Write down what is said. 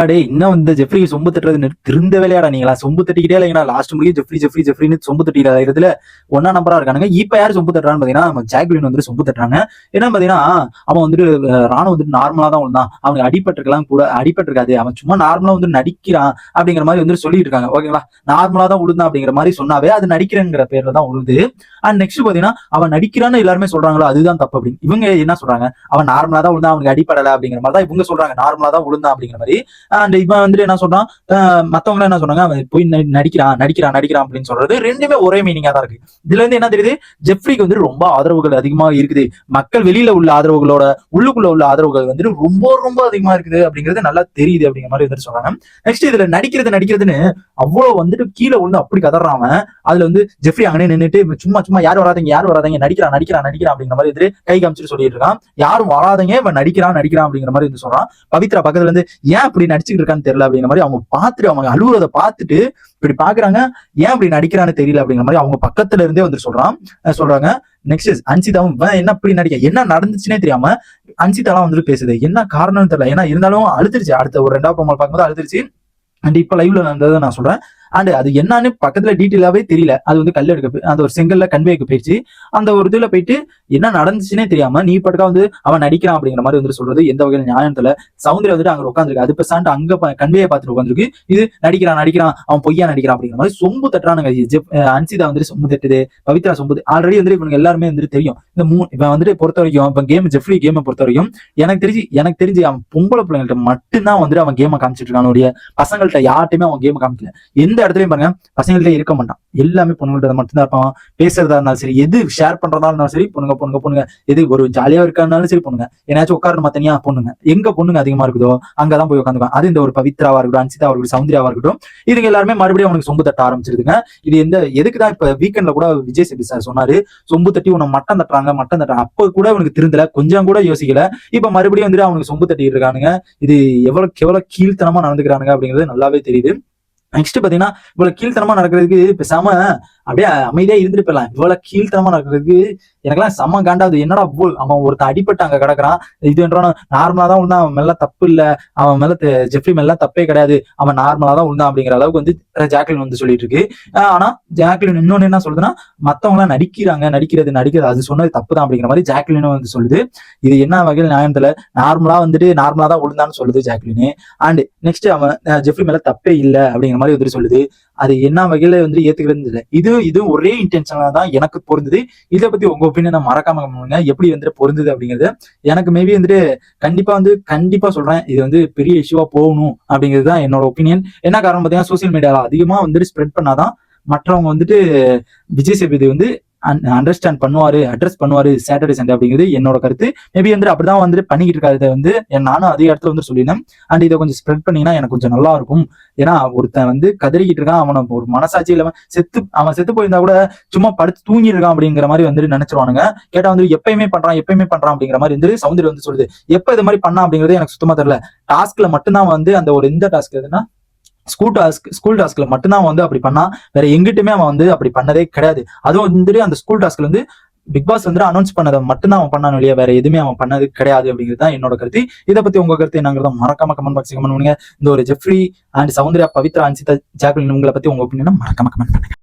அடே இன்னும் இந்த ஜெஃப்ரி சொம்பு தட்டுறது? திருந்த வேலையாடா நீங்களா? சொம்பு தட்டிக்கிட்டே இல்லைங்களா லாஸ்ட் முடியும் ஜெஃப்ரி ஜெஃப்ரி ஜெஃப்ரின்னு சொம்பு தட்டிக்கிற இதுல ஒன்னா நம்பரா இருக்கானுங்க. இப்ப யார் சொம்பு தட்டுறான்னு பாத்தீங்கன்னா நம்ம ஜாக்லின் வந்து சொம்பு தட்டுறாங்க. என்ன பாத்தீங்கன்னா அவன் வந்துட்டு அஹ், ராணுவ வந்துட்டு நார்மலா தான் விழுந்தான் அவனுக்கு அடிபட்டிருக்கலாம் கூட அடிபட்டிருக்காது. அவன் சும்மா நார்மலா வந்து நடிக்கிறான் அப்படிங்கிற மாதிரி வந்துட்டு சொல்லிட்டு இருக்காங்க. ஓகேங்களா? நார்மலா தான் விழுந்தான் அப்படிங்கிற மாதிரி சொன்னாவே அது நடிக்கிறேங்கிற பேர்ல தான் உழுது. அண்ட் நெக்ஸ்ட் பாத்தீங்கன்னா அவன் நடிக்கிறான்னு எல்லாருமே சொல்றாங்களோ? அதுதான் தப்பு அப்படின்னு. இவங்க என்ன சொல்றாங்க? அவன் நார்மலா தான் விழுந்தான் அவனுக்கு அடிப்படல அப்படிங்கிற மாதிரி தான் இவங்க சொல்றாங்க. நார்மலா தான் விழுந்தான் அப்படிங்கிற மாதிரி. அண்ட் இவன் வந்துட்டு என்ன சொல்றான்? மத்தவங்க என்ன சொன்னாங்க அவன் போய் நடிக்கிறான் நடிக்கிறான் நடிக்கிறான் அப்படின்னு சொல்றது ரெண்டுமே ஒரே மீனிங்கா தான் இருக்கு. இதுல இருந்து என்ன தெரியுது? ஜெஃப்ரிக்கு வந்து ரொம்ப ஆதரவுகள் அதிகமா இருக்குது. மக்கள் வெளியில உள்ள ஆதரவுகளோட உள்ளுக்குள்ள உள்ள ஆதரவுகள் வந்துட்டு ரொம்ப ரொம்ப அதிகமா இருக்குது அப்படிங்கிறது நல்லா தெரியுது அப்படிங்கிற மாதிரி வந்துட்டு சொல்றாங்க. நெக்ஸ்ட் இதுல நடிக்கிறது நடிக்கிறதுன்னு அவ்வளவு வந்துட்டு கீழே விழுந்து அப்படி கதறாம அதுல வந்து ஜெஃப்ரி அங்கனே நின்னுட்டு சும்மா சும்மா யாரும் வராதீங்க யாரும் வராதீங்க நடிக்கிறான் நடிக்கிறான் நடிக்கிறான் அப்படிங்கிற மாதிரி வந்துட்டு கை காமிச்சிட்டு சொல்லிட்டு இருக்கான். யாரும் வராதீங்க இவன் நடிக்கிறான் நடிக்கிறான் அப்படிங்கிற மாதிரி வந்து சொல்றான். பவித்ரா பக்கத்துல இருந்து ஏன் அப்படி நடிச்சுட்டு இருக்கான்னு தெரியல அப்படிங்கிற மாதிரி அவங்க பார்த்துட்டு அவங்க அழுவுறத பார்த்துட்டு இப்படி பாக்குறாங்க ஏன் இப்படி நடிக்கிறான்னு தெரியல அப்படிங்கிற மாதிரி அவங்க பக்கத்துல இருந்தே வந்து சொல்றான். சொல்றாங்க நெக்ஸ்ட் அன்சிதாவும் என்ன இப்படி நடிக்க என்ன நடந்துச்சுன்னே தெரியாம அன்சிதாலாம் வந்துட்டு பேசுது. என்ன காரணம்னு தெரியல. ஏன்னா இருந்தாலும் அழுதுருச்சு. அடுத்த ஒரு ரெண்டாவது ப்ரோமோல் பார்க்கும்போது அழுத்துருச்சு அண்ட் இப்ப லைவ்ல நடந்ததை நான் சொல்றேன். அண்ட் அது என்னன்னு பக்கத்துல டீட்டெயிலாவே தெரியல. அது வந்து கல் எடுக்க அந்த ஒரு செங்கல்ல கன்வேக்கு போயிடுச்சு. அந்த ஒரு இதுல போயிட்டு என்ன நடந்துச்சுன்னே தெரியாம நீ பட்டுக்கா வந்து அவன் நடிக்கிறான் அப்படிங்கிற மாதிரி வந்து சொல்றது எந்த வகையில நியாயம் தெரியல. வந்துட்டு அங்க உட்காந்துருக்கு அது பெசாண்ட் அங்க கன்வேயை பார்த்துட்டு உட்காந்துருக்கு இது நடிக்கிறான் நடிக்கிறான் அவன் பொய்யா நடிக்கிறான் அப்படிங்கிற மாதிரி சொம்பு தட்டுறானுங்க. அன்சிதா வந்துட்டு சொம்பு தட்டுது பவித்ரா சொம்பு ஆல்ரெடி வந்துட்டு இவங்க எல்லாருமே வந்துட்டு தெரியும். இந்த மூணு இவன் வந்துட்டு பொறுத்த வரைக்கும் இப்ப கேம் ஜெஃப்ரி கேமை பொறுத்த வரைக்கும் எனக்கு தெரிஞ்சு எனக்கு தெரிஞ்சு அவன் பொம்பளை பிள்ளைங்கள்ட்ட மட்டும்தான் வந்துட்டு அவன் கேமை காமிச்சிட்டு இருக்கான். பசங்கள்ட்ட யார்ட்டையுமே அவன் கேமை காமிக்கல. எந்த இடத்துலயும் பாருங்க பசங்கள்ட்ட இருக்க மாட்டான். எல்லாமே பொண்ணுங்கள்ட்ட மட்டும்தான் இருப்பான். பேசுறதா இருந்தாலும் சரி எது ஷேர் பண்றதா இருந்தாலும் சரி பொண்ணுங்க பொண்ணுங்க பொண்ணுங்க. எது ஒரு ஜாலியா இருக்காருனாலும் சரி பொண்ணுங்க. ஏன்னாச்சும் உட்காரணுமா தனியா பொண்ணுங்க. எங்க பொண்ணுங்க அதிகமா இருக்குதோ அங்கதான் போய் உட்காந்துக்குவான். அது இந்த ஒரு பவித்ராவா இருக்கட்டும் அன்சிதாவா இருக்கட்டும் சௌந்தர்யாவா இருக்கட்டும் இதுங்க எல்லாருமே மறுபடியும் அவனுக்கு சொம்பு தட்ட ஆரம்பிச்சிருதுங்க. இது எந்த எதுக்கு தான் இப்ப வீக்கெண்ட்ல கூட விஜய் சேபி சார் சொன்னாரு சொம்பு தட்டி உன்னை மட்டம் தட்டுறாங்க மட்டம் தட்டுறாங்க. அப்ப கூட அவனுக்கு திருந்தல கொஞ்சம் கூட யோசிக்கல. இப்ப மறுபடியும் வந்துட்டு அவனுக்கு சொம்பு தட்டிட்டு இருக்கானுங்க. இது எவ்வளவு எவ்வளவு கீழ்த்தனமா நடந்துக்கிறானுங்க அப்படிங்கிறது நல்லாவே தெரியுது. நெக்ஸ்ட் பாத்தீங்கன்னா இவ்வளவு கீழ்த்தனமா நடக்கிறதுக்கு பேசாம அப்படியே அமைதியா இருந்துட்டு போயிடலாம். இவ்வளவு கீழ்த்தனமா நடக்கிறதுக்கு எனக்கெல்லாம் செம்ம காண்டாவது என்னடா போல் அவன் ஒருத்தன் அடிபட்டு அங்க கிடக்குறான். இது என்றான நார்மலா தான் உண்டா அவன் மேல தப்பு இல்ல. அவன் மேல ஜெஃப்ரி மேல தப்பே கிடையாது. அவன் நார்மலா தான் உண்டான் அப்படிங்கிற அளவுக்கு வந்து ஜாக்லின் வந்து சொல்லிட்டு இருக்கு. ஆஹ் ஆனா ஜாக்லின் இன்னொன்னு என்ன சொல்லுதுன்னா மத்தவங்க எல்லாம் நடிக்கிறாங்க நடிக்கிறது நடிக்கிறது அது சொன்னது தப்பு தான் அப்படிங்கிற மாதிரி ஜாக்லினும் வந்து சொல்லுது. இது என்ன வகையில் நியாயத்துல நார்மலா வந்துட்டு நார்மலா தான் உழுந்தான்னு சொல்லுது ஜாக்லின். அண்ட் நெக்ஸ்ட் அவன் ஜெஃப்ரி மேல தப்பே இல்ல அப்படிங்கிற மாதிரி வந்துட்டு சொல்லுது. அது என்ன வகையில வந்து ஏத்துக்கிறது இல்லை இது இது ஒரே இன்டென்ஷனா தான் எனக்கு பொருந்தது. இதை பத்தி உங்க ஒப்பீனியன் மறக்காம பண்ணுங்க. எப்படி வந்துட்டு பொருந்தது அப்படிங்கிறது. எனக்கு மேபி வந்துட்டு கண்டிப்பா வந்து கண்டிப்பா சொல்றேன். இது வந்து பெரிய இஷ்யூவா போகணும் அப்படிங்கிறது தான் என்னோட ஒப்பீனியன் என்ன காரணம் பார்த்தீங்கன்னா சோசியல் மீடியாவில் அதிகமா வந்துட்டு ஸ்ப்ரெட் பண்ணாதான் மற்றவங்க வந்துட்டு விஜய் சேதுபதி வந்து அண்டர்ஸ்டாண்ட் பண்ணுவாரு அட்ரஸ் பண்ணுவாரு சாட்டர்டே சண்டே அப்படிங்கிறது என்னோட கருத்து. மேபி வந்து அப்படிதான் வந்துட்டு பண்ணிக்கிட்டு இருக்காரு. இதை வந்து நானும் அதே இடத்துல வந்து சொல்லினேன் அண்ட் இதை கொஞ்சம் ஸ்ப்ரெட் பண்ணீங்கன்னா எனக்கு கொஞ்சம் நல்லா இருக்கும். ஏன்னா ஒருத்தன் வந்து கதறிக்கிட்டு இருக்கான். அவனை ஒரு மனசாட்சி இல்லாம செத்து அவன் செத்து போயிருந்தா கூட சும்மா படுத்து தூங்கி இருக்கான் அப்படிங்கிற மாதிரி வந்துட்டு நினைச்சிருவானுங்க. கேட்டா வந்து எப்பயுமே பண்றான் எப்பயுமே பண்றான் அப்படிங்கிற மாதிரி வந்து சௌந்தர்யம் வந்து சொல்லுது. எப்ப இது மாதிரி பண்ணா அப்படிங்கிறது எனக்கு சுத்தமா தெரியல. டாஸ்க்ல மட்டும்தான் வந்து அந்த ஒரு இந்த டாஸ்க் எதுனா ஸ்கூல் டாஸ்க் ஸ்கூல் டாஸ்க்ல மட்டும்தான் வந்து அப்படி பண்ணா வேற எங்கிட்டுமே அவன் வந்து அப்படி பண்ணதே கிடையாது. அதுவும் வந்துட்டு அந்த ஸ்கூல் டாஸ்க்ல வந்து பிக் பாஸ் வந்து அனௌன்ஸ் பண்ணதை மட்டும்தான் அவன் பண்ணான் இல்லையா வேற எதுவுமே அவன் பண்ணது கிடையாது அப்படிங்கிறது தான் என்னோட கருத்து. இதை பத்தி உங்க கருத்து என்னங்கிறத மறக்காம கமெண்ட் பாக்ஸ் கமெண்ட் பண்ணுங்க. இந்த ஒரு Jeffrey and Soundarya Pavithra Ansitha Jacqueline உங்களை பத்தி உங்க ஒப்பீனியனை மறக்காம கமெண்ட் பண்ணுங்க.